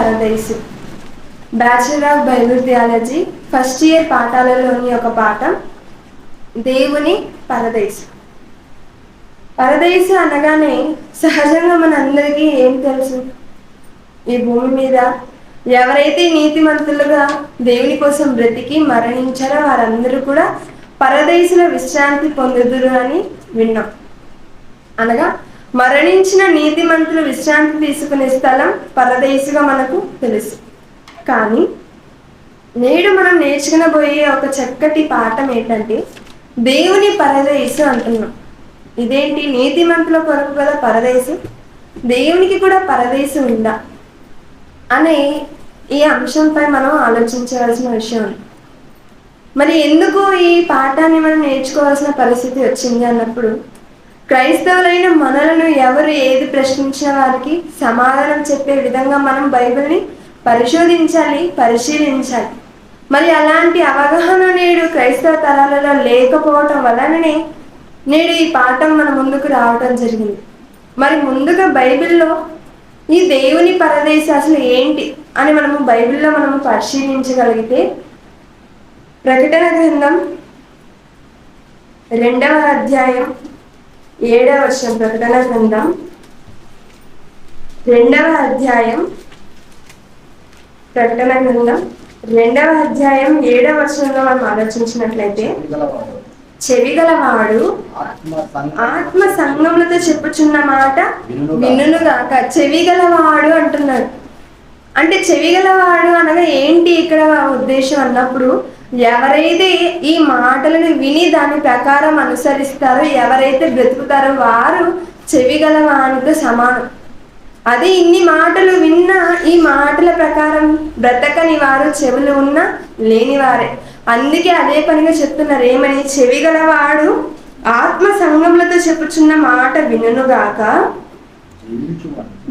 Paradise bachelor of Bible theology first year పాఠాలలోని ఒక పాఠం దేవుని పరదైసు పరదేశం అనగానే సహజంగా మనందరికీ ఏం తెలుసు? ఈ భూమి మీద ఎవరైతే నీతిమంతులుగా దేవుని కోసం బ్రతికి మరణించారో వారందరూ కూడా పరదేశుల విశ్రాంతి పొందుదురు అని విన్నాం. అనగా మరణించిన నీతిమంతులు విశ్రాంతి తీసుకునే స్థలం పరదేశుగా మనకు తెలుసు. కానీ నేడు మనం నేర్చుకునబోయే ఒక చక్కటి పాఠం ఏంటంటే దేవుని పరదేశం అంటున్నాం. ఇదేంటి? నీతిమంతుల కొరకు గల పరదేశం? దేవునికి కూడా పరదేశం ఉందా? అనే ఈ అంశంపై మనం ఆలోచించవలసిన విషయం మరి ఎందుకు ఈ పాఠాన్ని మనం నేర్చుకోవాల్సిన పరిస్థితి వచ్చింది అన్నప్పుడు క్రైస్తవులైన మనలను ఎవరు ఏది ప్రశ్నించిన వారికి సమాధానం చెప్పే విధంగా మనం బైబిల్ని పరిశోధించాలి పరిశీలించాలి. మరి అలాంటి అవగాహన నేడు క్రైస్తవ తరాలలో లేకపోవటం వలననే నేడు ఈ పాఠం మన ముందుకు రావటం జరిగింది. మరి ముందుగా బైబిల్లో ఈ దేవుని పరదేశ అసలు ఏంటి అని మనము బైబిల్లో మనము పరిశీలించగలిగితే ప్రకటన గ్రంథం రెండవ అధ్యాయం ఏడవ వర్షం ప్రకటన గ్రంథం. రెండవ అధ్యాయం ప్రకటన గ్రంథం. రెండవ అధ్యాయం ఏడవ వర్షంలో మనం ఆలోచించినట్లయితే చెవిగలవాడు ఆత్మ సంగ ఆత్మ సంగములతో చెప్పుచున్న మాట వినుగాక చెవిగలవాడు అంటున్నాడు. అంటే చెవిగలవాడు అనగా ఏంటి ఇక్కడ ఉద్దేశం అన్నప్పుడు ఎవరైతే ఈ మాటలను విని దాని ప్రకారం అనుసరిస్తారో ఎవరైతే బ్రతుకుతారో వారు చెవిగలవానితో సమానం. అది ఇన్ని మాటలు విన్నా ఈ మాటల ప్రకారం బ్రతకని వారు చెవులు ఉన్నా లేనివారే. అందుకే అదే పనిగా చెప్తున్నారు. ఏమని? చెవిగలవాడు ఆత్మ సంగములతో చెప్పుచున్న మాట వినుగాక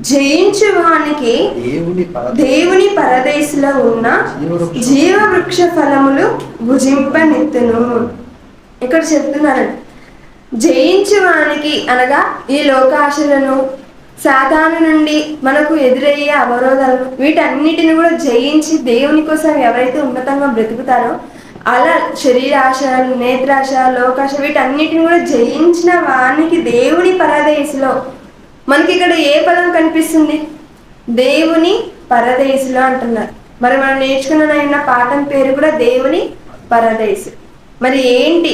జయించు వానికి దేవుని పర దేవుని పరదేశంలో ఉన్న జీవవృక్ష ఫలములు భుజింపనెత్తును. ఇక్కడ చెప్తున్నారు. జయించు వానికి అనగా ఈ లోకాశలను సాతాను నుండి మనకు ఎదురయ్యే అవరోధాలను వీటన్నిటిని కూడా జయించి దేవుని కోసం ఎవరైతే ఉన్నతంగా బ్రతుకుతారో అలా శరీరాశ నేత్రాశ లోకాశ వీటన్నిటిని కూడా జయించిన వానికి దేవుని పరదేశంలో మనకి ఇక్కడ ఏ పదం కనిపిస్తుంది? దేవుని పరదేశులు అంటున్నారు. మరి మనం నేర్చుకున్న పాఠం పేరు కూడా దేవుని పరదేశు మరి ఏంటి?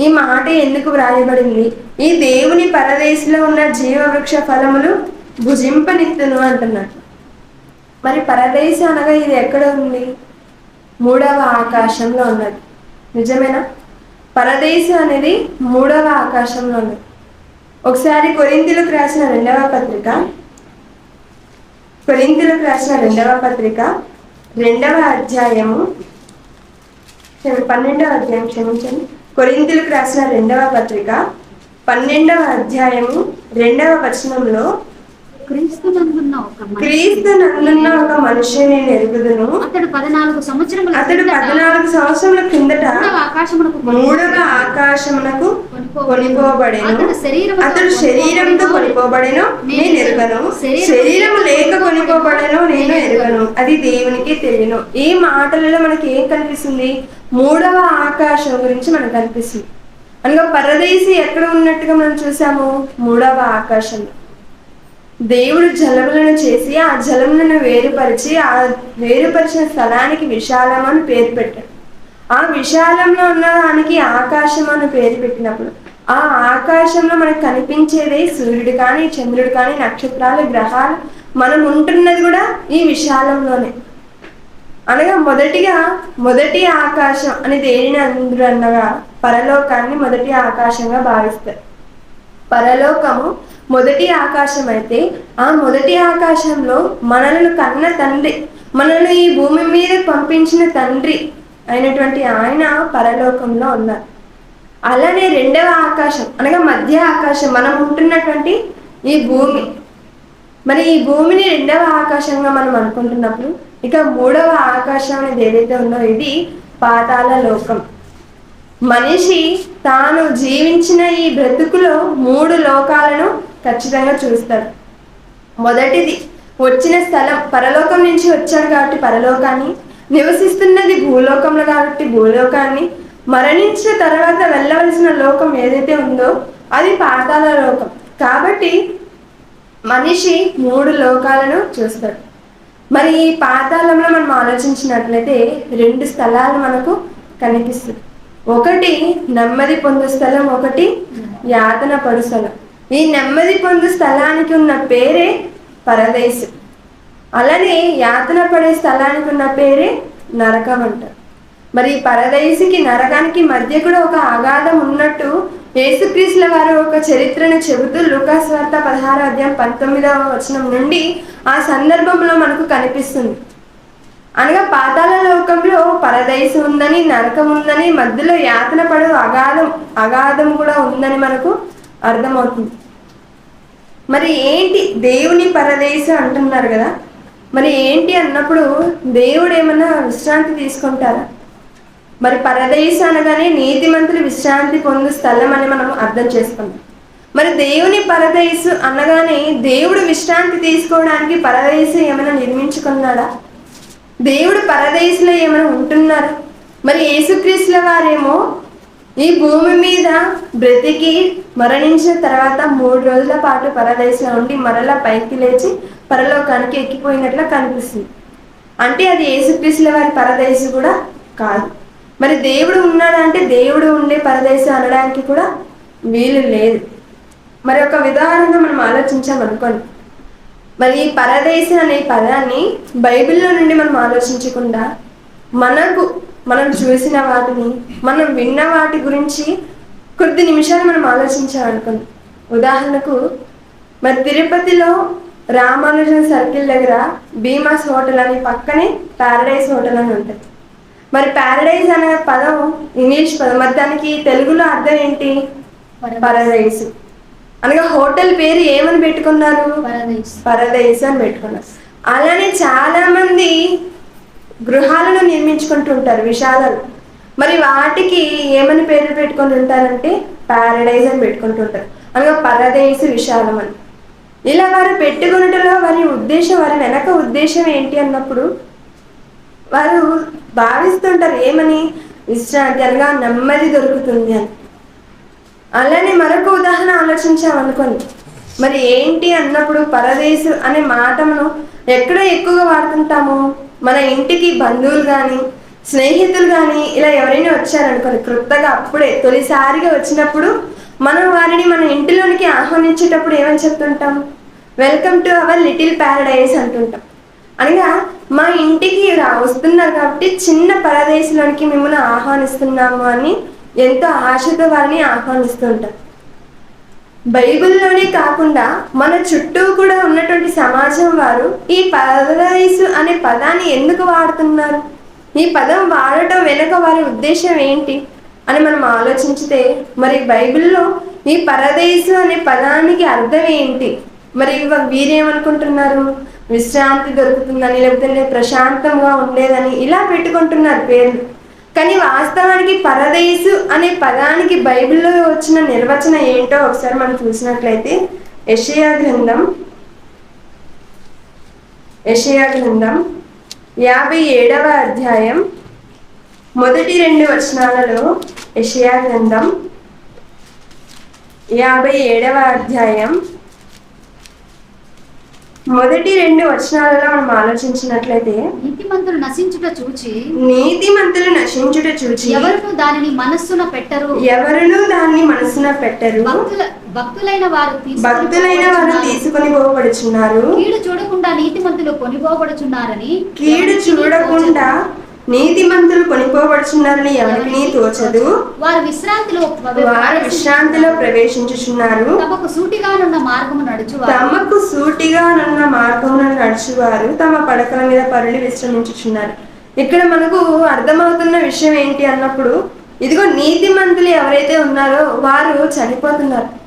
ఈ మాట ఎందుకు వ్రాయబడింది? ఈ దేవుని పరదేశిలో ఉన్న జీవవృక్ష ఫలములు భుజింపనిత్తును అంటున్నారు. మరి పరదేశ అనగా ఇది ఎక్కడ ఉంది? మూడవ ఆకాశంలో ఉన్నది. నిజమేనా? పరదేశం అనేది మూడవ ఆకాశంలో ఉన్నది. ఒకసారి కొరింతలకు రాసిన రెండవ పత్రిక. కొరింతలకు రాసిన రెండవ పత్రిక. రెండవ అధ్యాయము. పన్నెండవ అధ్యాయం క్షమించండి. కొరింతలకు రాసిన రెండవ పత్రిక. పన్నెండవ అధ్యాయము రెండవ వచనంలో క్రీస్తు నందున్న ఒక మనిషి మనుషుని ఎరుగుదును. అతడు పద్నాలుగు సంవత్సరముల అతడు పద్నాలుగు సంవత్సరముల కిందట మూడవ ఆకాశమునకు మూడవ ఆకాశమునకు కొనిపోబడెను. అతడు శరీరంతో కొనిపోబడెను. నేను ఎరుగను. శరీరము లేక కొనిపోబడెను. నేను ఎరుగను. అది దేవునికి తెలియను. ఈ మాటలలో మనకి ఏం కనిపిస్తుంది? మూడవ ఆకాశం గురించి మనకు కనిపిస్తుంది. అనగా పరదేశి ఎక్కడ ఉన్నట్టుగా మనం చూసాము? మూడవ ఆకాశంలో. దేవుడు జలములను చేసి ఆ జలములను వేరుపరిచి ఆ వేరుపరిచిన స్థలానికి విశాలం అని పేరు పెట్టాడు. ఆ విశాలంలో ఉన్న దానికి ఆకాశం అని పేరు పెట్టినప్పుడు ఆ ఆకాశంలో మనకు కనిపించేదే సూర్యుడు కానీ చంద్రుడు కానీ నక్షత్రాలు గ్రహాలు మనం ఉంటున్నది కూడా ఈ విశాలంలోనే. అనగా మొదటిగా మొదటి ఆకాశం అని దేనిని అందరూ అనగా పరలోకాన్ని మొదటి ఆకాశంగా భావిస్తారు. పరలోకము మొదటి ఆకాశం అయితే ఆ మొదటి ఆకాశంలో మనలను కన్న తండ్రి మనల్ని ఈ భూమి మీద పంపించిన తండ్రి అయినటువంటి ఆయన పరలోకంలో ఉన్నారు. అలానే రెండవ ఆకాశం అనగా మధ్య ఆకాశం మనం ఉంటున్నటువంటి ఈ భూమి. మరి ఈ భూమిని రెండవ ఆకాశంగా మనం అనుకుంటున్నప్పుడు ఇక మూడవ ఆకాశం అనేది ఏదైతే ఉందో ఇది పాతాల లోకం. మనిషి తాను జీవించిన ఈ బ్రతుకులో మూడు లోకాలను ఖచ్చితంగా చూస్తాడు. మొదటిది వచ్చిన స్థలం పరలోకం నుంచి వచ్చాడు కాబట్టి పరలోకాన్ని నివసిస్తున్నది భూలోకంలో కాబట్టి భూలోకాన్ని మరణించిన తర్వాత వెళ్ళవలసిన లోకం ఏదైతే ఉందో అది పాతాల లోకం. కాబట్టి మనిషి మూడు లోకాలను చూస్తాడు. మరి ఈ పాతాళంలో మనం ఆలోచించినట్లయితే రెండు స్థలాలు మనకు కనిపిస్తుంది. ఒకటి నెమ్మది పొందు స్థలం ఒకటి యాతన పడు స్థలం. ఈ నెమ్మది పొందు స్థలానికి ఉన్న పేరే పరదేశం. అలానే యాతన పడే స్థలానికి ఉన్న పేరే నరకం అంటారు. మరి పరదేశికి నరకానికి మధ్య కూడా ఒక అగాధం ఉన్నట్టు యేసుక్రీస్తుల వారు ఒక చరిత్రను చెబుతూ లూకాస్ వార్త పదహారు అధ్యాయం పంతొమ్మిదవ వచనం నుండి ఆ సందర్భంలో మనకు కనిపిస్తుంది. అనగా పాతాల లోకంలో పరదేశం ఉందని నరకం ఉందని మధ్యలో యాతన పడు అగాధం అగాధం కూడా ఉందని మనకు అర్థమవుతుంది. మరి ఏంటి దేవుని పరదేశం అంటున్నారు కదా? మరి ఏంటి అన్నప్పుడు దేవుడు ఏమన్నా విశ్రాంతి తీసుకుంటారా? మరి పరదేశం అనగానే నీతిమంతులు విశ్రాంతి పొందు స్థలం అని మనం అర్థం చేసుకుంటాం. మరి దేవుని పరదేశు అనగానే దేవుడు విశ్రాంతి తీసుకోవడానికి పరదేశం ఏమైనా నిర్మించుకున్నాడా? దేవుడు పరదేశంలో ఏమైనా ఉంటున్నారు? మరి యేసుక్రీస్తుల వారేమో ఈ భూమి మీద బ్రతికి మరణించిన తర్వాత మూడు రోజుల పాటు పరదేశంలో ఉండి మరలా పైకి లేచి పరలోకానికి ఎక్కిపోయినట్లు కనిపిస్తుంది. అంటే అది యేసుక్రీస్తుల వారి పరదేశం కూడా కాదు. మరి దేవుడు ఉన్నాడంటే దేవుడు ఉండే పరదేశం అనడానికి కూడా వీలు లేదు. మరి ఒక విధానంగా మనం ఆలోచించామనుకోండి మరి ఈ పరదేశం అనే పదాన్ని బైబిల్లో నుండి మనం ఆలోచించకుండా మనకు మనం చూసిన వాటిని మనం విన్న వాటి గురించి కొద్ది నిమిషాలు మనం ఆలోచించామనుకోండి. ఉదాహరణకు మరి తిరుపతిలో రామానుజన్ సర్కిల్ దగ్గర భీమాస్ హోటల్ అని పక్కనే ప్యారడైజ్ హోటల్ అని ఉంటుంది. మరి ప్యారడైజ్ అనే పదం ఇంగ్లీష్ పదం. మరి దానికి తెలుగులో అర్థం ఏంటి? పరడైజ్ అనగా హోటల్ పేరు ఏమని పెట్టుకున్నారు? పరదేశ్ పరదేశ్ అని పెట్టుకున్నారు. అలానే చాలా మంది గృహాలను నిర్మించుకుంటుంటారు విశాలాలు. మరి వాటికి ఏమని పేర్లు పెట్టుకొని ఉంటారంటే ప్యారడైజ్ అని పెట్టుకుంటుంటారు అనగా పరదేశ విశాలం అని. ఇలా వారు పెట్టుకున్నట్టులో వారి ఉద్దేశం వారి వెనక ఉద్దేశం ఏంటి అన్నప్పుడు వారు భావిస్తుంటారు ఏమని? విశ్రాంతి అనగా నెమ్మది దొరుకుతుంది అని. అలానే మరొక ఉదాహరణ ఆలోచించామనుకోండి మరి ఏంటి అన్నప్పుడు పరదేశు అనే మాటను ఎక్కడ ఎక్కువగా వాడుతుంటాము? మన ఇంటికి బంధువులు కానీ స్నేహితులు కానీ ఇలా ఎవరైనా వచ్చారనుకోండి క్రొత్తగా అప్పుడే తొలిసారిగా వచ్చినప్పుడు మనం వారిని మన ఇంటిలోనికి ఆహ్వానించేటప్పుడు ఏమని చెప్తుంటాం? Welcome to our little paradise అంటుంటాం. అనగా మా ఇంటికి రా వస్తున్నారు కాబట్టి చిన్న పరదేశంలోనికి మిమ్మల్ని ఆహ్వానిస్తున్నాము అని ఎంతో ఆశతో వారిని ఆహ్వానిస్తుంటాం. బైబిల్లోనే కాకుండా మన చుట్టూ కూడా ఉన్నటువంటి సమాజం వారు ఈ పరదేశు అనే పదాన్ని ఎందుకు వాడుతున్నారు? ఈ పదం వాడటం వెనుక వారి ఉద్దేశం ఏంటి? అని మనం ఆలోచించితే మరి బైబిల్లో ఈ పరదేశు అనే పదానికి అర్థం ఏంటి? మరి వీరేమనుకుంటున్నారు? విశ్రాంతి దొరుకుతుందని లేకపోతే ప్రశాంతంగా ఉండేదని ఇలా పెట్టుకుంటున్నారు పేర్లు. కానీ వాస్తవానికి పరదేశు అనే పదానికి బైబిల్లో వచ్చిన నిర్వచనం ఏంటో ఒకసారి మనం చూసినట్లయితే యషయా గ్రంథం యషయా గ్రంథం యాభై ఏడవ అధ్యాయం మొదటి రెండు వచనాలలో యషయా గ్రంథం యాభై ఏడవ అధ్యాయం మొదటి రెండు వచనాలలో మనం ఆలోచించినట్లయితే నీతిమంతులు నశించుట చూచి నీతిమంతులు నశించుట చూచి ఎవరును దానిని మనస్సున పెట్టరు? ఎవరునూ దాన్ని మనసున పెట్టరు? భక్తుల భక్తులైన వారు భక్తులైన వారు. తీసుకొని పోబడుచున్నారు. కీడు చూడకుండా నీతిమంతులు కొనిపోబడుచున్నారని కీడు చూడకుండా నీతిమంతులు కొనిపోబడుచున్నారని ఎవరికి తోచదు. వారు విశ్రాంతిలో వారు విశ్రాంతిలో ప్రవేశించుచున్నారు. తమకు సూటిగానున్న మార్గము నడుచువారు. తమకు సూటిగా నున్న మార్గమున నడుచువారు. తమ పడకల మీద పరులు విశ్రమించుచున్నారు. ఇక్కడ మనకు అర్థమవుతున్న విషయం ఏంటి అన్నప్పుడు ఇదిగో నీతిమంతులు ఎవరైతే ఉన్నారో వారు చనిపోతున్నారు.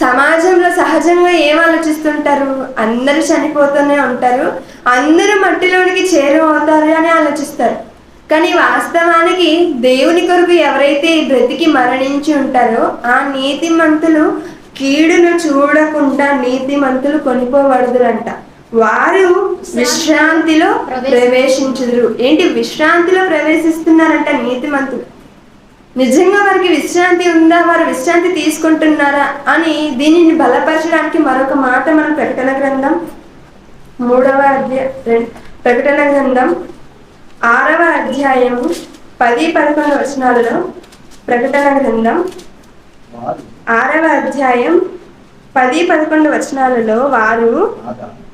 సమాజంలో సహజంగా ఏం ఆలోచిస్తుంటారు? అందరూ చనిపోతూనే ఉంటారు. అందరూ మట్టిలోనికి చేరువవుతారు అని ఆలోచిస్తారు. కానీ వాస్తవానికి దేవుని కొరకు ఎవరైతే బ్రతికి మరణించి ఉంటారో ఆ నీతిమంతులు కీడును చూడకుండా నీతిమంతులు కొనిపోబడదురంట వారు విశ్రాంతిలో ప్రవేశించుదురు. ఏంటి? విశ్రాంతిలో ప్రవేశిస్తున్నారంట నీతిమంతులు. నిజంగా వారికి విశ్రాంతి ఉందా? వారు విశ్రాంతి తీసుకుంటున్నారా? అని దీనిని బలపరచడానికి మరొక మాట మనం ప్రకటన గ్రంథం మూడవ అధ్యాయ ప్రకటన గ్రంథం ఆరవ అధ్యాయము పది పదకొండు వచనాలలో ప్రకటన గ్రంథం ఆరవ అధ్యాయం పది పదకొండు వచనాలలో వారు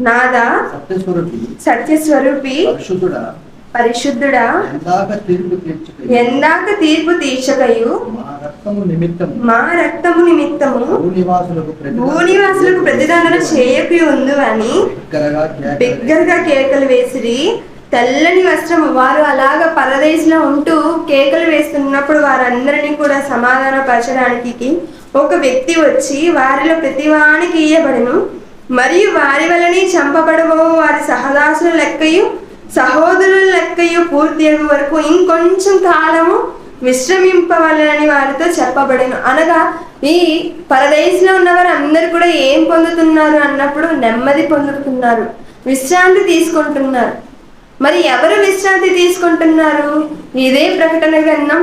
నాదా. సత్యస్వరూపి. పరిశుద్ధుడా ఎందాక తీర్పు తీర్చకయు. మా రక్తము నిమిత్తము. భూనివాసులకు ప్రతిదండన చేయకు ఉందు అని బిగ్గరగా కేకలు బిగ్గరగా కేకలు వేసిరి. తెల్లని వస్త్రం వారు అలాగ పరదేశంలో ఉంటూ కేకలు వేస్తున్నప్పుడు వారందరినీ కూడా సమాధానపరచడానికి ఒక వ్యక్తి వచ్చి వారిలో ప్రతివానికి ఇయ్యబడను. మరియు వారి వలని చంపబడబో వారి సహదాసుల లెక్కయు సహోదరుల లెక్కయు పూర్తి అయ్యే వరకు ఇంకొంచెం కాలము విశ్రమింపవలనని వారితో చెప్పబడను. అనగా ఈ పరదేశంలో ఉన్నవారు అందరు కూడా ఏం పొందుతున్నారు అన్నప్పుడు నెమ్మది పొందుతున్నారు. విశ్రాంతి తీసుకుంటున్నారు. మరి ఎవరు విశ్రాంతి తీసుకుంటున్నారు? ఇదే ప్రకటన గ్రంథం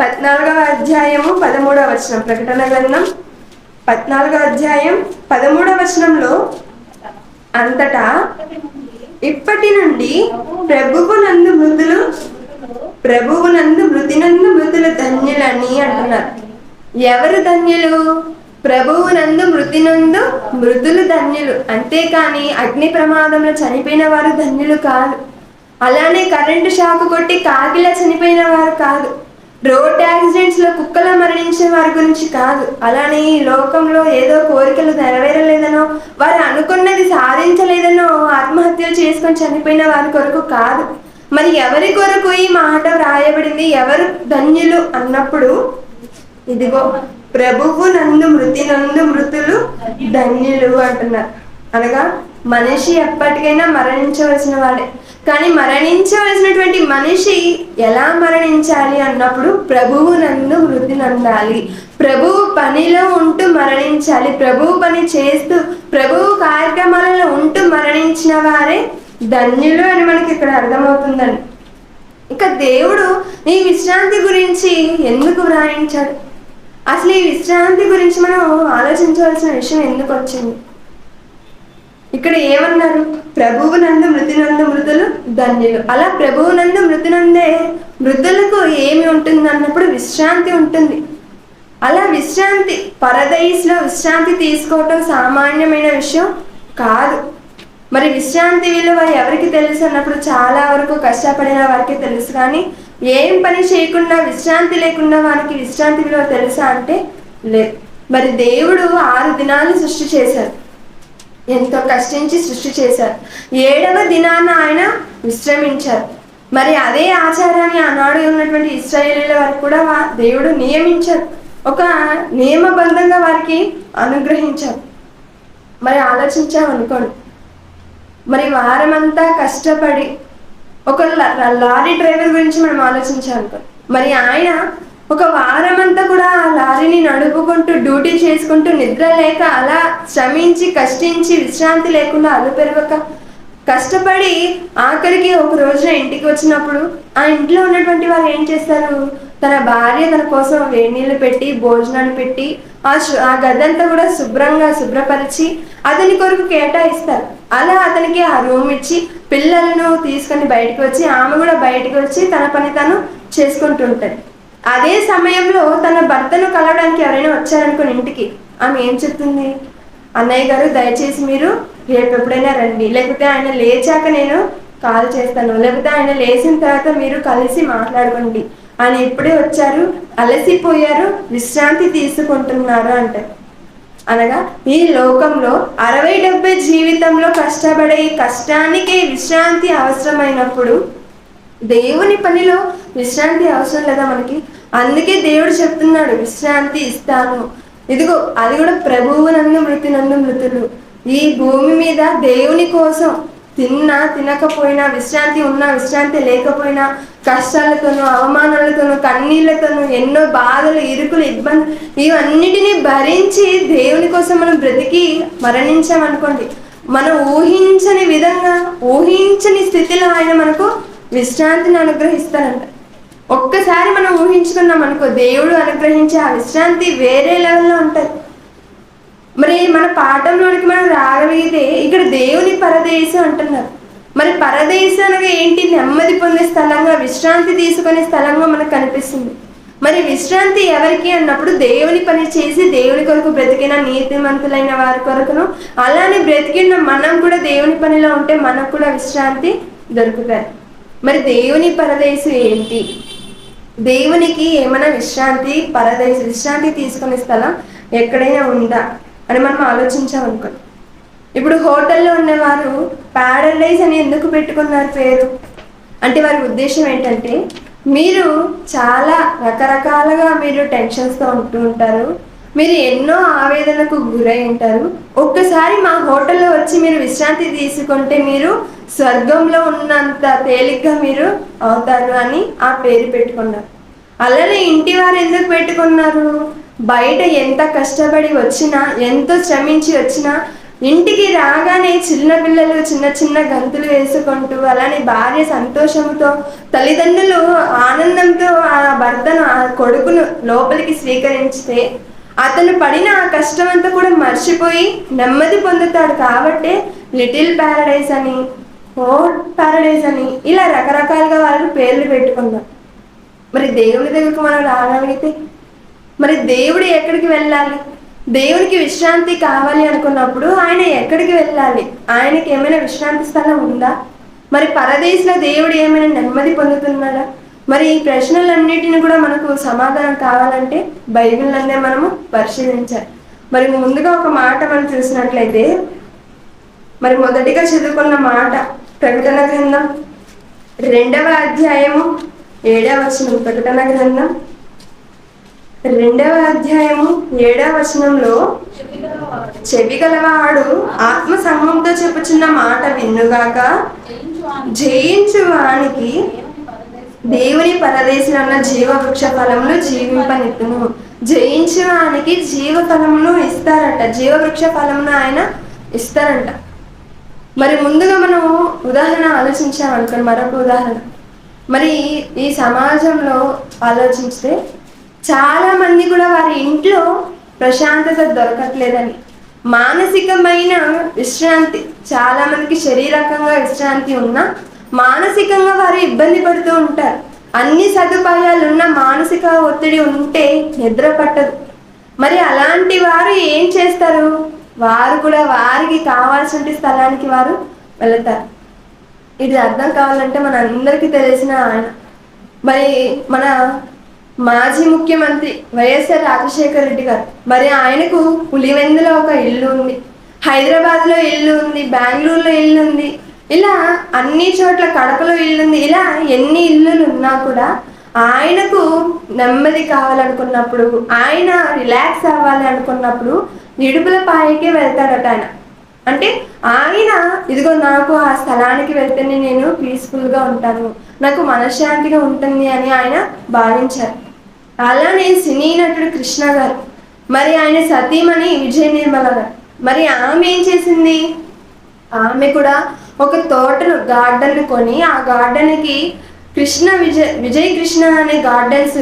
పద్నాలుగవ అధ్యాయము పదమూడవ వచనం. ప్రకటన గ్రంథం పద్నాలుగవ అధ్యాయం పదమూడవ వచనంలో అంతటా ఇప్పటి నుండి ప్రభువు నందు మృతులు ప్రభువు నందు మృతి నందు మృతులు ధన్యులని అంటున్నారు. ఎవరు ధన్యులు? ప్రభువు నందు మృతినందు మృతులు ధన్యులు. అంతేకాని అగ్ని ప్రమాదంలో చనిపోయిన వారు ధన్యులు కాదు. అలానే కరెంటు షాక్ కొట్టి కాకిలా చనిపోయిన వారు కాదు. రోడ్ యాక్సిడెంట్స్లో కుక్కలా మరణించిన వారి గురించి కాదు. అలానే ఈ లోకంలో ఏదో కోరికలు నెరవేరలేదనో వారు అనుకున్నది సాధించలేదనో ఆత్మహత్యలు చేసుకొని చనిపోయిన వారి కొరకు కాదు. మరి ఎవరి కొరకు ఈ మాట వ్రాయబడింది? ఎవరు ధన్యులు అన్నప్పుడు ఇదిగో ప్రభువు నందు మృతి నందు మృతులు ధన్యులు అంటున్నారు. అనగా మనిషి ఎప్పటికైనా మరణించవలసిన వాడే. కానీ మరణించవలసినటువంటి మనిషి ఎలా మరణించాలి అన్నప్పుడు ప్రభువు నందు మృతి నందాలి. ప్రభువు పనిలో ఉంటూ మరణించాలి. ప్రభువు పని చేస్తూ ప్రభువు కార్యక్రమాలలో ఉంటూ మరణించిన వారే ధన్యులు అని మనకి ఇక్కడ అర్థమవుతుందండి. ఇక దేవుడు ఈ విశ్రాంతి గురించి ఎందుకు వ్రాయించాడు? అసలు ఈ విశ్రాంతి గురించి మనం ఆలోచించవలసిన విషయం ఎందుకు వచ్చింది? ఇక్కడ ఏమన్నారు? ప్రభువు నందు మృతి నందు మృతులు ధన్యులు. అలా ప్రభువు నందు మృతి నందే మృతులకు ఏమి ఉంటుంది అన్నప్పుడు విశ్రాంతి ఉంటుంది. అలా విశ్రాంతి పరదైస్లో విశ్రాంతి తీసుకోవటం సామాన్యమైన విషయం కాదు. మరి విశ్రాంతి విలువ ఎవరికి తెలుసు అన్నప్పుడు చాలా వరకు కష్టపడిన వారికి తెలుసు కానీ ఏం పని చేయకుండా విశ్రాంతి లేకుండా వారికి విశ్రాంతి విలువ తెలుసా అంటే లేదు. మరి దేవుడు ఆరు దినాలు సృష్టి చేశారు. ఎంతో కష్టించి సృష్టి చేశారు. ఏడవ దినాన ఆయన విశ్రమించారు. మరి అదే ఆచారాన్ని ఆనాడు ఉన్నటువంటి ఇస్రాయేలీల వారికి కూడా వా- దేవుడు నియమించారు. ఒక నియమబద్ధంగా వారికి అనుగ్రహించారు. మరి ఆలోచించామనుకోండి మరి వారమంతా కష్టపడి ఒక లారీ డ్రైవర్ గురించి మనం ఆలోచించాలనుకో మరి ఆయన ఒక వారం అంతా కూడా ఆ లారీని నడుపుకుంటూ డ్యూటీ చేసుకుంటూ నిద్ర లేక అలా శ్రమించి కష్టించి విశ్రాంతి లేకుండా అలుపెరగక కష్టపడి ఆఖరికి ఒక రోజున ఇంటికి వచ్చినప్పుడు ఆ ఇంట్లో ఉన్నటువంటి వాళ్ళు ఏం చేస్తారు? తన భార్య తన కోసం వేడి నీళ్ళు పెట్టి భోజనాలు పెట్టి ఆ ఆ గదంతా కూడా శుభ్రంగా శుభ్రపరిచి అతని కొరకు కేటాయిస్తారు. అలా అతనికి ఆ రూమ్ ఇచ్చి పిల్లలను తీసుకొని బయటకు వచ్చి ఆమె కూడా బయటకు వచ్చి తన పని తను చేసుకుంటుంటది అదే సమయంలో తన భర్తను కలవడానికి ఎవరైనా వచ్చారనుకుని ఇంటికి. ఆమె ఏం చెప్తుంది? అన్నయ్య గారు దయచేసి మీరు రేపు ఎప్పుడైనా రండి. లేకపోతే ఆయన లేచాక నేను కాల్ చేస్తాను. లేకపోతే ఆయన లేచిన తర్వాత మీరు కలిసి మాట్లాడుకోండి. ఆయన ఇప్పుడే వచ్చారు. అలసిపోయారు. విశ్రాంతి తీసుకుంటున్నారు అంటారు అనగా ఈ లోకంలో అరవై డెబ్బై జీవితంలో కష్టపడే ఈ కష్టానికి విశ్రాంతి అవసరమైనప్పుడు దేవుని పనిలో విశ్రాంతి అవసరం లేదా మనకి? అందుకే దేవుడు చెప్తున్నాడు విశ్రాంతి ఇస్తాను. ఇదిగో అది కూడా ప్రభువు నందు మృతి నందు మృతులు. ఈ భూమి మీద దేవుని కోసం తిన్నా తినకపోయినా విశ్రాంతి ఉన్నా విశ్రాంతి లేకపోయినా కష్టాలతోనూ అవమానాలతోనూ కన్నీళ్ళతోనూ ఎన్నో బాధలు ఇరుకులు ఇబ్బంది ఇవన్నిటిని భరించి దేవుని కోసం మనం బ్రతికి మరణించామనుకోండి మనం ఊహించని విధంగా ఊహించని స్థితిలో ఆయన మనకు విశ్రాంతిని అనుగ్రహిస్తారంట ఒక్కసారి మనం ఊహించుకున్నాం అనుకో దేవుడు అనుగ్రహించే ఆ విశ్రాంతి వేరే లెవెల్లో ఉంటుంది. మరి మన పాఠంలోనికి మనం రాగలిగితే ఇక్కడ దేవుని పరదేశం అంటున్నారు. మరి పరదేశం అనగా ఏంటి? నెమ్మది పొందే స్థలంగా విశ్రాంతి తీసుకునే స్థలంగా మనకు కనిపిస్తుంది. మరి విశ్రాంతి ఎవరికి అన్నప్పుడు దేవుని పని చేసి దేవుని కొరకు బ్రతికిన నీతిమంతులైన వారి కొరకును అలానే బ్రతికిన మనం కూడా దేవుని పనిలో ఉంటే మనకు కూడా విశ్రాంతి దొరుకుతాయి. మరి దేవుని పరదేశం ఏంటి? దేవునికి ఏమైనా విశ్రాంతి పరదేశ విశ్రాంతి తీసుకునే స్థలం ఎక్కడైనా ఉందా అని మనం ఆలోచించామనుకో. ఇప్పుడు హోటల్లో ఉన్నవారు ప్యారడైజ్ అని ఎందుకు పెట్టుకున్నారు పేరు? అంటే వారి ఉద్దేశం ఏంటంటే మీరు చాలా రకరకాలుగా మీరు టెన్షన్స్తో ఉంటూ ఉంటారు. మీరు ఎన్నో ఆవేదనకు గురై ఉంటారు. ఒక్కసారి మా హోటల్లో వచ్చి మీరు విశ్రాంతి తీసుకుంటే మీరు స్వర్గంలో ఉన్నంత తేలిగ్గా మీరు అవుతారు అని ఆ పేరు పెట్టుకున్నారు. అలానే ఇంటి వారు ఎందుకు పెట్టుకున్నారు? బయట ఎంత కష్టపడి వచ్చినా ఎంతో శ్రమించి వచ్చినా ఇంటికి రాగానే చిన్న పిల్లలు చిన్న చిన్న గంతులు వేసుకుంటూ అలానే భార్య సంతోషంతో తల్లిదండ్రులు ఆనందంతో ఆ భర్తను ఆ కొడుకును లోపలికి స్వీకరించితే అతను పడిన ఆ కష్టం అంతా కూడా మర్చిపోయి నెమ్మది పొందుతాడు కాబట్టే లిటిల్ ప్యారడైజ్ అని ఫోర్ట్ ప్యారడైజ్ అని. ఇలా రకరకాలుగా వాళ్ళు పేర్లు పెట్టుకున్నారు మరి దేవుడి దగ్గరకు మనం రాగలిగితే మరి దేవుడు ఎక్కడికి వెళ్ళాలి? దేవునికి విశ్రాంతి కావాలి అనుకున్నప్పుడు ఆయన ఎక్కడికి వెళ్ళాలి? ఆయనకి ఏమైనా విశ్రాంతి స్థలం ఉందా? మరి పరదేశంలో దేవుడు ఏమైనా నెమ్మది పొందుతున్నాడా? మరి ఈ ప్రశ్నలన్నిటిని కూడా మనకు సమాధానం కావాలంటే బైబిల్లోనే మనము పరిశీలించాలి. మరి ముందుగా ఒక మాట మనం చూసినట్లయితే మరి మొదటిగా చదువుకున్న మాట ప్రకటన గ్రంథం. రెండవ అధ్యాయము ఏడవ వచనం. ప్రకటన గ్రంథం. రెండవ అధ్యాయము ఏడవ వచనంలో చెవి గలవాడు ఆత్మ సంఘంతో చెప్పుచున్న మాట విన్నుగాక జయించు వానికి దేవుని పరదేశంలో ఉన్న జీవ వృక్ష ఫలములు జీవింపనెత్తును. జయించు వానికి జీవ ఫలమును ఇస్తారట. జీవ వృక్ష ఫలమును ఆయన ఇస్తారంట. మరి ముందుగా మనం ఉదాహరణ ఆలోచించామనుకోండి మరొక ఉదాహరణ. మరి ఈ సమాజంలో ఆలోచిస్తే చాలా మంది కూడా వారి ఇంట్లో ప్రశాంతత దొరకట్లేదని మానసికమైన విశ్రాంతి చాలా మందికి శరీరకంగా విశ్రాంతి ఉన్నా మానసికంగా వారు ఇబ్బంది పడుతూ ఉంటారు. అన్ని సదుపాయాలు ఉన్న మానసిక ఒత్తిడి ఉంటే నిద్ర పట్టదు. మరి అలాంటి వారు ఏం చేస్తారు? వారు కూడా వారికి కావాల్సిన స్థలానికి వారు వెళతారు. ఇది అర్థం కావాలంటే మన అందరికీ తెలిసిన ఆయన. మరి మన మాజీ ముఖ్యమంత్రి వైఎస్ఆర్ రాజశేఖర రెడ్డి గారు మరి ఆయనకు పులివెందులో ఒక ఇల్లు ఉంది. హైదరాబాద్లో ఇల్లు ఉంది బెంగళూరులో ఇల్లు ఉంది. ఇలా అన్ని చోట్ల కడపలో ఇల్లు ఉంది. ఇలా ఎన్ని ఇల్లులు ఉన్నా కూడా ఆయనకు నెమ్మది కావాలనుకున్నప్పుడు ఆయన రిలాక్స్ అవ్వాలి అనుకున్నప్పుడు నిడుపుల పాయకే వెళ్తాడట ఆయన అంటే ఆయన ఇదిగో నాకు ఆ స్థలానికి వెళ్తేనే నేను పీస్ఫుల్గా ఉంటాను. నాకు మనశ్శాంతిగా ఉంటుంది అని ఆయన భావించారు. అలానే సినీ నటుడు కృష్ణ గారు. మరి ఆయన సతీమణి విజయ నిర్మల గారు. మరి ఆమె ఏం చేసింది? ఆమె కూడా ఒక తోటను గార్డెన్ కొని ఆ గార్డెన్కి కృష్ణ విజయ్ విజయ్ కృష్ణ అనే గార్డెన్స్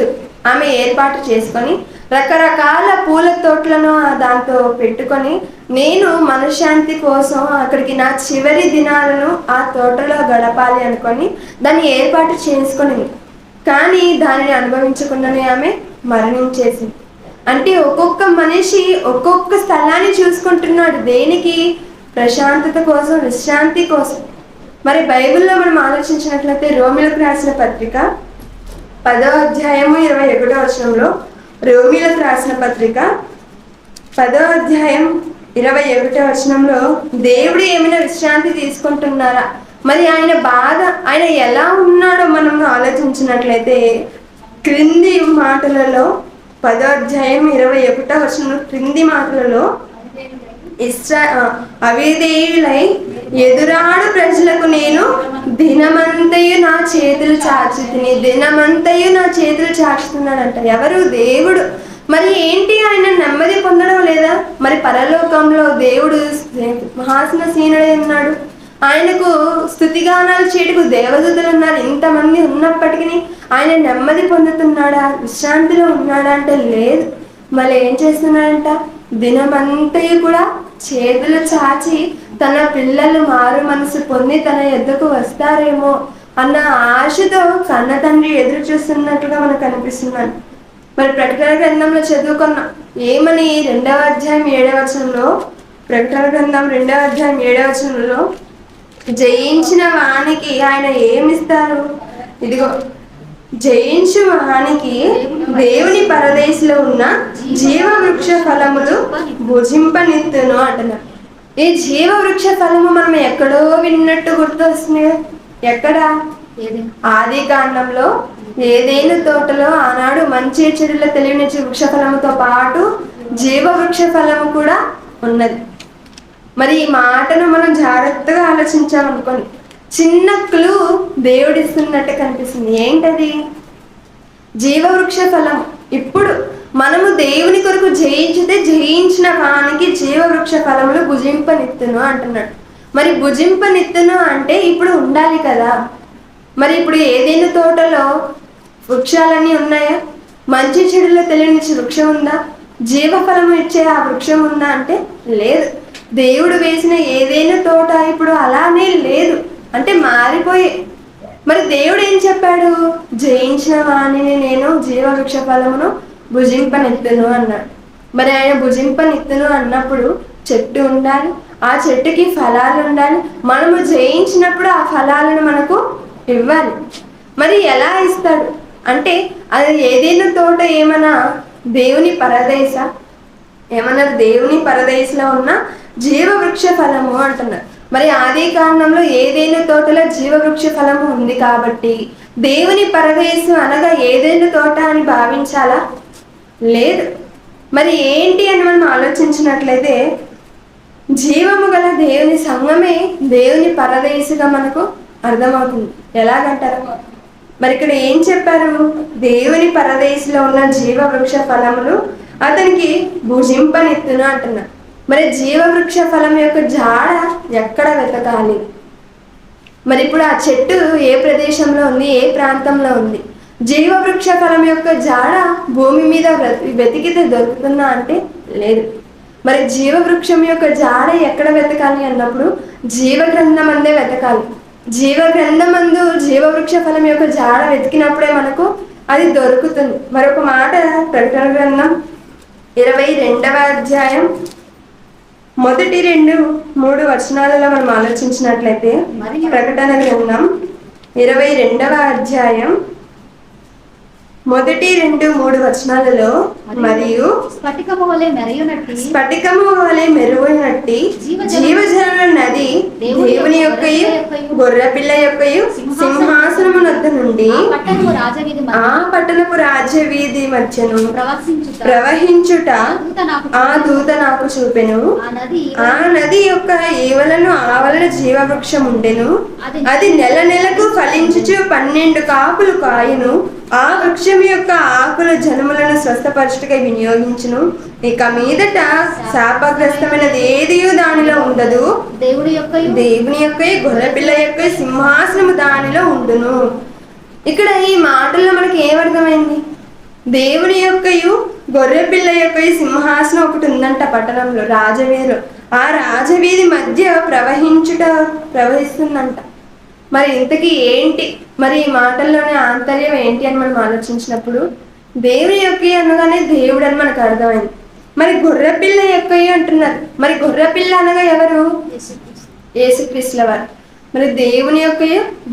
ఆమె ఏర్పాటు చేసుకొని రకరకాల పూల తోటలను దాంతో పెట్టుకొని నేను మనశ్శాంతి కోసం అక్కడికి నా చివరి దినాలను ఆ తోటలో గడపాలి అనుకొని దాన్ని ఏర్పాటు చేసుకొని కానీ దానిని అనుభవించకుండానే ఆమె మరణించేసింది. అంటే ఒక్కొక్క మనిషి ఒక్కొక్క స్థలాన్ని చూసుకుంటున్నాడు. దేనికి? ప్రశాంతత కోసం విశ్రాంతి కోసం. మరి బైబిల్లో మనం ఆలోచించినట్లయితే రోమిలకు రాసిన పత్రిక పదో అధ్యాయము ఇరవై ఒకటో వచనంలో రోమిలకు రాసిన పత్రిక పదో అధ్యాయం ఇరవై ఒకటో వచనంలో దేవుడు ఏమైనా విశ్రాంతి తీసుకుంటున్నారా? మరి ఆయన బాధ ఆయన ఎలా ఉన్నాడో మనం ఆలోచించినట్లయితే క్రింది మాటలలో పదో అధ్యాయం ఇరవై ఒకటో వచనంలో క్రింది మాటలలో ఇస్రా అవిధేయులై ఎదురాడు ప్రజలకు నేను దినమంతయు నా చేతులు చాచి తిని దినమంతయు నా చేతులు చాచుతున్నాడంట. ఎవరు? దేవుడు. మరి ఏంటి ఆయన నెమ్మది పొందడం లేదా? మరి పరలోకంలో దేవుడు మహాసన సీనుడే ఉన్నాడు. ఆయనకు స్థుతిగానాలు చేయటకు దేవదూతలు ఉన్నారు. ఇంతమంది ఉన్నప్పటికీ ఆయన నెమ్మది పొందుతున్నాడా? విశ్రాంతిలో ఉన్నాడా అంటే లేదు. మళ్ళీ ఏం చేస్తున్నాడంట? దినమంతయు కూడా చేతులు చాచి తన పిల్లలు మారు మనసు పొంది తన ఎద్దకు వస్తారేమో అన్న ఆశతో కన్న తండ్రి ఎదురు చూస్తున్నట్టుగా మనకు అనిపిస్తున్నాను మరి ప్రకటన గ్రంథంలో చదువుకున్నాం ఏమని రెండవ అధ్యాయం ఏడవ వచనంలో ప్రకటన గ్రంథం రెండవ అధ్యాయం ఏడవ వచనంలో జయించిన వానికి ఆయన ఏమిస్తారు? ఇదిగో జయించు వానికి దేవుని పరదేశంలో ఉన్న జీవ వృక్ష ఫలములు భుజింపనిత్తును అంటున్నారు ఈ జీవ వృక్ష ఫలము మనం ఎక్కడో విన్నట్టు గుర్తొస్తుంది. ఎక్కడ? ఆది కాండంలో ఏదైనా తోటలో ఆనాడు మంచి చెడుల తెలియనిచ్చే వృక్ష ఫలముతో పాటు జీవ వృక్ష ఫలము కూడా ఉన్నది. మరి ఈ మాటను మనం జాగ్రత్తగా ఆలోచించామనుకోండి. చిన్న క్లూ దేవుడిస్తున్నట్టు కనిపిస్తుంది. ఏంటది? జీవవృక్ష ఫలం. ఇప్పుడు మనము దేవుని కొరకు జయించితే జయించిన వానికి జీవవృక్ష ఫలములు భుజింపనిత్తును అంటున్నాడు. మరి భుజింపనిత్తును అంటే ఇప్పుడు ఉండాలి కదా? మరి ఇప్పుడు ఏదైనా తోటలో వృక్షాలన్నీ ఉన్నాయా? మంచి చెడులో తెలియని వృక్షం ఉందా? జీవఫలం ఇచ్చే ఆ వృక్షం ఉందా అంటే లేదు. దేవుడు వేసిన ఏదైనా తోట ఇప్పుడు అలానే లేదు. అంటే మారిపోయి మరి దేవుడు ఏం చెప్పాడు? జయించిన వాణిని నేను జీవవృక్ష ఫలమును భుజింపనెత్తును అన్నాడు మరి ఆయన భుజింపనెత్తును అన్నప్పుడు చెట్టు ఉండాలి ఆ చెట్టుకి ఫలాలు ఉండాలి. మనము జయించినప్పుడు ఆ ఫలాలను మనకు ఇవ్వాలి. మరి ఎలా ఇస్తాడు? అంటే అది ఏదైనా తోట ఏమన్నా దేవుని పరదేశ? ఏమన్నా దేవుని పరదేశలో ఉన్న జీవవృక్ష ఫలము అంటున్నారు మరి ఆది కారణంలో ఏదైనా తోటలో జీవవృక్ష ఫలము ఉంది కాబట్టి దేవుని పరదేశం అనగా ఏదైనా తోట అని భావించాలా? లేదు. మరి ఏంటి అని మనం ఆలోచించినట్లయితే జీవము గల దేవుని సంఘమే దేవుని పరదేశగా మనకు అర్థమవుతుంది. ఎలాగంటారు? మరి ఇక్కడ ఏం చెప్పారు? దేవుని పరదేశిలో ఉన్న జీవ వృక్ష ఫలములు అతనికి భుజింపనెత్తును అంటున్నారు మరి జీవవృక్ష ఫలం యొక్క జాడ ఎక్కడ వెతకాలి? మరి ఇప్పుడు ఆ చెట్టు ఏ ప్రదేశంలో ఉంది ఏ ప్రాంతంలో ఉంది? జీవవృక్ష ఫలం యొక్క జాడ భూమి మీద వెతికితే దొరుకుతుందా అంటే లేదు. మరి జీవవృక్షం యొక్క జాడ ఎక్కడ వెతకాలి అన్నప్పుడు జీవగ్రంథం అందే వెతకాలి. జీవ అందు జీవవృక్ష ఫలం యొక్క జాడ వెతికినప్పుడే మనకు అది దొరుకుతుంది. మరొక మాట ప్రకటన గ్రంథం ఇరవై రెండవ అధ్యాయం మొదటి రెండు మూడు వచనాలలో మనం ఆలోచించినట్లయితే మరియు ప్రకటన గ్రంథం ఇరవై రెండవ అధ్యాయం మొదటి రెండు మూడు వచనాలలో మరియు స్ఫటికము వలె మెరయునట్టి స్ఫటికము వలె మెరుగైనట్టి జీవజల నది దేవుని యొక్కయు గొర్రెపిల్ల యొక్కయు సింహాసనము నద్ద నుండి ఆ రాజవీధి పట్టణపు రాజ్యవీధి మధ్యను ప్రవహించుట ఆ దూత నాకు చూపెను. ఆ నది ఆ నది యొక్క ఈవలను ఆవలన జీవవృక్షం ఉండెను అది నెల నెలకు ఫలించుచు పన్నెండు కాపులు కాయను. ఆ వృక్షం యొక్క ఆకుల జనములను స్వస్థపరచుటకై వినియోగించును. ఇక మీదట శాపగ్రస్తమైనది ఏదియు దానిలో ఉండదు. దేవుడి యొక్క దేవుని యొక్క గొర్రెపిల్ల యొక్క సింహాసనము దానిలో ఉండును. ఇక్కడ ఈ మాటల్లో మనకి ఏమర్థమైంది దేవుని యొక్కయు గొర్రెపిల్ల యొక్క సింహాసనం ఒకటి ఉందంట పట్టణంలో రాజవీధిలో. ఆ రాజవీధి మధ్య ప్రవహించుట ప్రవహిస్తుందంట. మరి ఇంతకీ ఏంటి? మరి ఈ మాటల్లోని ఆంతర్యం ఏంటి అని మనం ఆలోచించినప్పుడు దేవుని యొక్క అనగానే దేవుడు అని మనకు అర్థమైంది. మరి గొర్రెపిల్ల యొక్క అంటున్నారు. మరి గొర్రెపిల్ల అనగా ఎవరు? యేసుక్రీస్తుల వారు. మరి దేవుని యొక్క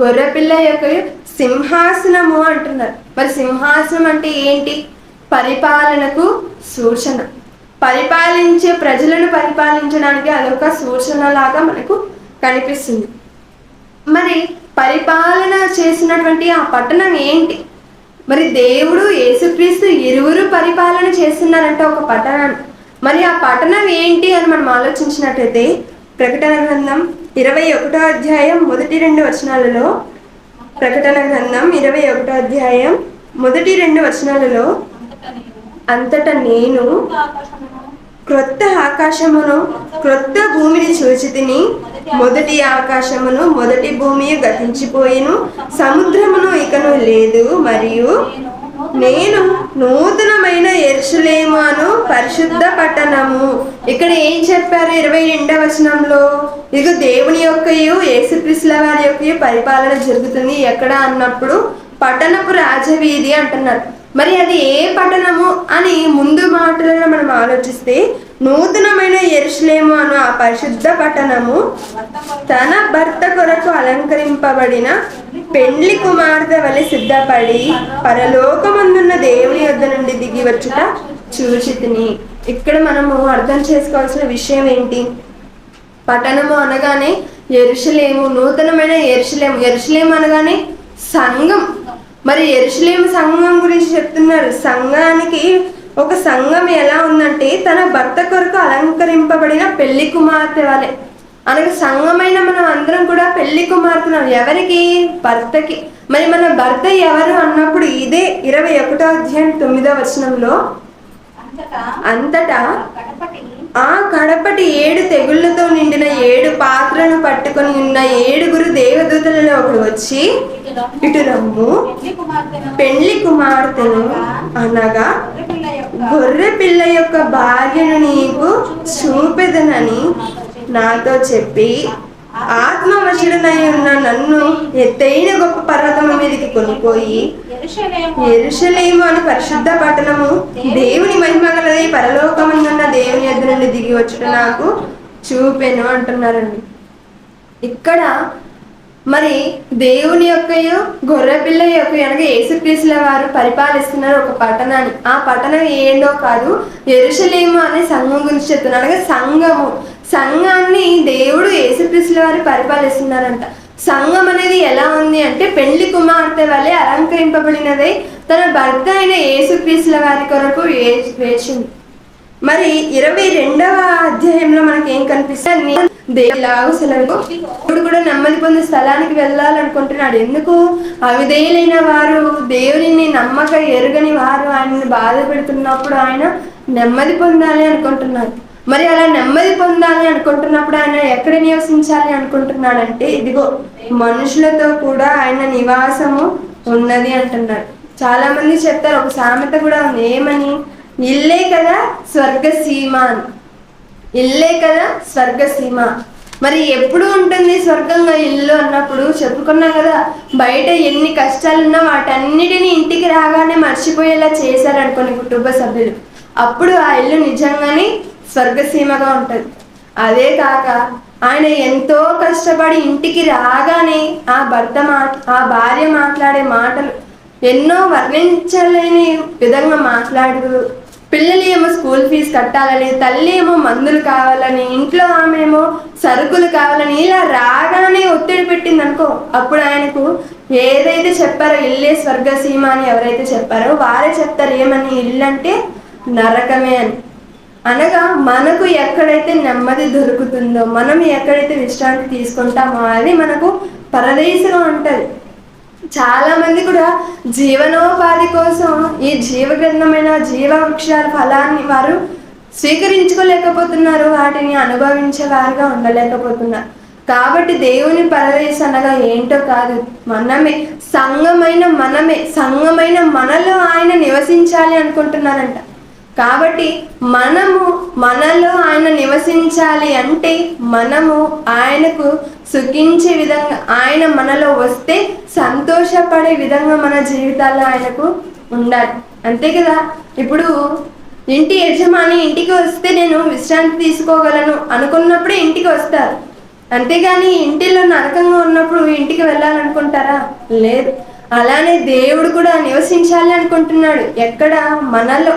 గొర్రెపిల్ల యొక్క సింహాసనము అంటున్నారు. మరి సింహాసనం అంటే ఏంటి? పరిపాలనకు సూచన. పరిపాలించే ప్రజలను పరిపాలించడానికి అదొక సూచన లాగా మనకు కనిపిస్తుంది. మరి పరిపాలన చేసినటువంటి ఆ పట్టణం ఏంటి? మరి దేవుడు యేసుక్రీస్తు ఇరువురు పరిపాలన చేస్తున్నారంటే ఒక పట్టణం. మరి ఆ పట్టణం ఏంటి అని మనం ఆలోచించినట్లయితే ప్రకటన గ్రంథం ఇరవై ఒకటో అధ్యాయం మొదటి రెండు వచనాలలో ప్రకటన గ్రంథం ఇరవై ఒకటో అధ్యాయం మొదటి రెండు వచనాలలో అంతటా నేను క్రొత్త ఆకాశమును క్రొత్త భూమిని చూచితిని మొదటి ఆకాశమును మొదటి భూమి గతించిపోయిను. సముద్రమును ఇకను లేదు మరియు నేను నూతనమైన ఎరుసలేము పరిశుద్ధ పట్టణము. ఇక్కడ ఏం చెప్పారు ఇరవై రెండవ వచనంలో? ఇది దేవుని యొక్కయు యేసుక్రీస్తుల వారి యొక్క పరిపాలన జరుగుతుంది. ఎక్కడ? అన్నప్పుడు పట్టణపు రాజవీధి అంటున్నారు. మరి అది ఏ పట్టణము అని ముందు మాటలలో మనం ఆలోచిస్తే నూతనమైన ఎరుసలేము అను ఆ పరిశుద్ధ పట్టణము తన భర్త కొరకు అలంకరింపబడిన పెండ్లి కుమార్తె వలె సిద్ధపడి పరలోకమందున్న దేవుని యొద్ద నుండి దిగి వచ్చుట చూచితిని. ఇక్కడ మనము అర్థం చేసుకోవాల్సిన విషయం ఏంటి? పట్టణము అనగానే ఎరుషలేము నూతనమైన ఎరుషలేము. ఎరుషలేము అనగానే సంఘం. మరి ఎరుషలేము సంఘం గురించి చెప్తున్నారు. సంఘానికి ఒక సంఘం ఎలా ఉందంటే తన భర్త కొరకు అలంకరింపబడిన పెళ్ళి కుమార్తె వలె. అనగా సంఘమైన మనం అందరం కూడా పెళ్ళి కుమార్తెనం ఎవరికి? భర్తకి. మరి మన భర్త ఎవరు అన్నప్పుడు ఇదే ఇరవై ఒకటో అధ్యాయం తొమ్మిదో వచనంలో అంతటా ఆ కడపటి ఏడు తెగుళ్ళతో నిండిన ఏడు పాత్రను పట్టుకొని ఉన్న ఏడుగురు దేవదూతలలో ఒకడు వచ్చి ఇటు రమ్ము. పెళ్ళి కుమార్తెను అనగా గొర్రె పిల్ల యొక్క భార్యను నీకు చూపెదనని నాతో చెప్పి ఆత్మవశుడనై ఉన్న నన్ను ఎత్తైన గొప్ప పర్వతం మీదకి కొనిపోయి ఎరుషలేము. అని పరిశుద్ధ పట్టణము. దేవుని మహిమ గలది పరలోకమందున్న దేవుని ఎద్దు నుండి దిగి వచ్చుట నాకు చూపెను అంటున్నారండి. ఇక్కడ మరి దేవుని యొక్కయు గొర్రెపిల్ల యొక్క అనగా యేసుక్రీస్తుల వారు పరిపాలిస్తున్నారు ఒక పట్టణాన్ని. ఆ పట్టణం ఏంటో కాదు ఎరుషలేము అనే సంఘం గురించి చెప్తున్నారు అనగా సంఘము. సంఘాన్ని దేవుడు యేసుక్రీస్తుల వారు పరిపాలిస్తున్నారంట. సంఘం అనేది ఎలా ఉంది అంటే పెళ్ళి కుమార్తె వలె అలంకరింపబడినదై తన భర్త అయిన యేసుక్రీస్తుల వారి కొరకు వేచింది మరి ఇరవై రెండవ అధ్యాయంలో మనకి ఏం కనిపిస్తుంది దేవులాగు సెలవు ఇప్పుడు కూడా నెమ్మది పొందే స్థలానికి వెళ్ళాలనుకుంటున్నాడు. ఎందుకు? అవిధేయులైన వారు దేవుని నమ్మక ఎరుగని వారు ఆయనను బాధ పెడుతున్నప్పుడు ఆయన నెమ్మది పొందాలి అనుకుంటున్నారు మరి అలా నెమ్మది పొందాలి అనుకుంటున్నప్పుడు ఆయన ఎక్కడ నివసించాలి అనుకుంటున్నాడంటే ఇదిగో మనుషులతో కూడా ఆయన నివాసము ఉన్నది అంటున్నాడు. చాలా మంది చెప్తారు ఒక సామెత కూడా ఉంది. ఏమని? ఇల్లే కదా స్వర్గసీమ అని. ఇల్లే కదా స్వర్గసీమ. మరి ఎప్పుడు ఉంటుంది స్వర్గంగా ఇల్లు అన్నప్పుడు? చెప్పుకున్నాం కదా బయట ఎన్ని కష్టాలున్నా వాటన్నిటిని ఇంటికి రాగానే మర్చిపోయేలా చేశారనుకోని కుటుంబ సభ్యులు. అప్పుడు ఆ ఇల్లు నిజంగానే స్వర్గసీమగా ఉంటుంది. అదే కాక ఆయన ఎంతో కష్టపడి ఇంటికి రాగానే ఆ భర్త మాట ఆ భార్య మాట్లాడే మాటలు ఎన్నో వర్ణించలేని విధంగా మాట్లాడు పిల్లలు ఏమో స్కూల్ ఫీజు కట్టాలని తల్లి ఏమో మందులు కావాలని ఇంట్లో ఆమె ఏమో సరుకులు కావాలని ఇలా రాగానే ఒత్తిడి పెట్టింది అనుకో అప్పుడు ఆయనకు ఏదైతే చెప్పారో ఇల్లే స్వర్గసీమ అని ఎవరైతే చెప్పారో వారే చెప్తారు ఏమని ఇల్లు అంటే నరకమే అని. అనగా మనకు ఎక్కడైతే నెమ్మది దొరుకుతుందో మనం ఎక్కడైతే విశ్రాంతి తీసుకుంటామో అది మనకు పరదేశం ఉంటుంది. చాలా మంది కూడా జీవనోపాధి కోసం ఈ జీవగ్రంథమైన జీవ వృక్షాల ఫలాన్ని వారు స్వీకరించుకోలేకపోతున్నారు వాటిని అనుభవించేవారుగా ఉండలేకపోతున్నారు. కాబట్టి దేవుని పరదేశ అనగా ఏంటో కాదు మనమే సంఘమైన మనమే సంఘమైన మనలో ఆయన నివసించాలి అనుకుంటున్నారంట. కాబట్టి మనము మనలో ఆయన నివసించాలి అంటే మనము ఆయనకు సుఖించే విధంగా ఆయన మనలో వస్తే సంతోషపడే విధంగా మన జీవితాల్లో ఆయనకు ఉండాలి. అంతే కదా? ఇప్పుడు ఇంటి యజమాని ఇంటికి వస్తే నేను విశ్రాంతి తీసుకోగలను అనుకున్నప్పుడే ఇంటికి వస్తారు. అంతేగాని ఇంటిలో నరకంగా ఉన్నప్పుడు ఇంటికి వెళ్ళాలనుకుంటారా? లేదు. అలానే దేవుడు కూడా నివసించాలి అనుకుంటున్నాడు. ఎక్కడ? మనలో.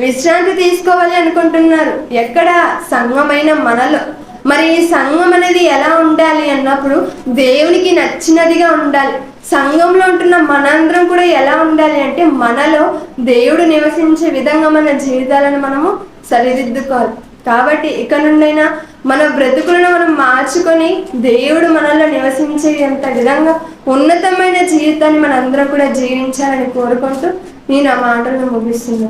విశ్రాంతి తీసుకోవాలి అనుకుంటున్నారు. ఎక్కడ సంఘమైన మనలో? మరి ఈ సంఘం అనేది ఎలా ఉండాలి అన్నప్పుడు దేవునికి నచ్చినదిగా ఉండాలి. సంఘంలో ఉంటున్న మనందరం కూడా ఎలా ఉండాలి అంటే మనలో దేవుడు నివసించే విధంగా మన జీవితాలను మనము సరిదిద్దుకోవాలి. కాబట్టి ఇక నుండైనా మన బ్రతుకులను మనం మార్చుకొని దేవుడు మనలో నివసించేంత విధంగా ఉన్నతమైన జీవితాన్ని మనందరం కూడా జీవించాలని కోరుకుంటూ నేను ఆ మాటలను ముగిస్తున్నాను.